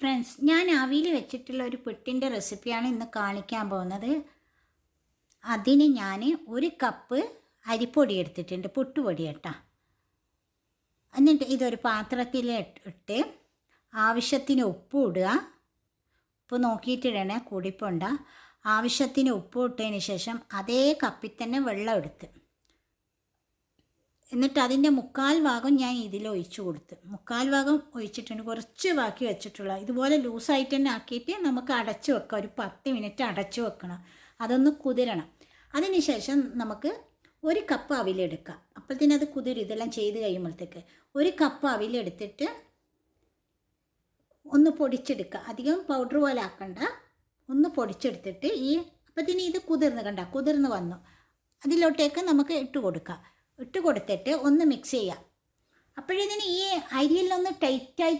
Friends ഞാൻ അവിയിൽ വെച്ചിട്ടുള്ള ഒരു പുട്ടിന്റെ റെസിപ്പിയാണ് ഇന്ന് കാണിക്കാൻ പോകുന്നത്. അതിന് ഞാൻ ഒരു കപ്പ് അരിപ്പൊടി എടുത്തിട്ടുണ്ട് പുട്ടുപൊടി കേട്ടോ. എന്നിട്ട് ഇതൊരു പാത്രത്തിൽ ഇട്ട് ആവശ്യത്തിന് ഉപ്പ് ഇടുക. ഉപ്പ് നോക്കിയിട്ടിടണേ കൂടിപ്പോണ്ട. ആവശ്യത്തിന് ഉപ്പ് ഇട്ടതിന് ശേഷം അതേ കപ്പിൽ തന്നെ വെള്ളം എടുത്ത് എന്നിട്ട് അതിന്റെ മുക്കാൽ ഭാഗം ഞാൻ ഇതിൽ ഒഴിച്ചു കൊടുത്ത്. മുക്കാൽ ഭാഗം ഒഴിച്ചിട്ടുണ്ട്. കുറച്ച് ബാക്കി വെച്ചിട്ടുള്ള. ഇതുപോലെ ലൂസായിട്ട് തന്നെ ആക്കിയിട്ട് നമുക്ക് അടച്ചു വെക്കാം. ഒരു പത്ത് മിനിറ്റ് അടച്ചു വെക്കണം. അതൊന്ന് കുതിരണം. അതിനുശേഷം നമുക്ക് ഒരു കപ്പ് അവിലെടുക്കാം. അപ്പോഴത്തേനും അത് കുതിരും. ഇതെല്ലാം ചെയ്ത് കഴിയുമ്പോഴത്തേക്ക് ഒരു കപ്പ് അവിലെടുത്തിട്ട് ഒന്ന് പൊടിച്ചെടുക്കുക. അധികം പൗഡർ പോലെ ആക്കണ്ട. ഒന്ന് പൊടിച്ചെടുത്തിട്ട് ഈ അപ്പത്തിന് ഇത് കുതിർന്ന് കണ്ട കുതിർന്ന് വന്നു. അതിലോട്ടേക്ക് നമുക്ക് ഇട്ട് കൊടുക്കാം. ഇട്ട് കൊടുത്തിട്ട് ഒന്ന് മിക്സ് ചെയ്യാം. അപ്പോഴിതിന് ഈ അരിയിലൊന്ന് ടൈറ്റായി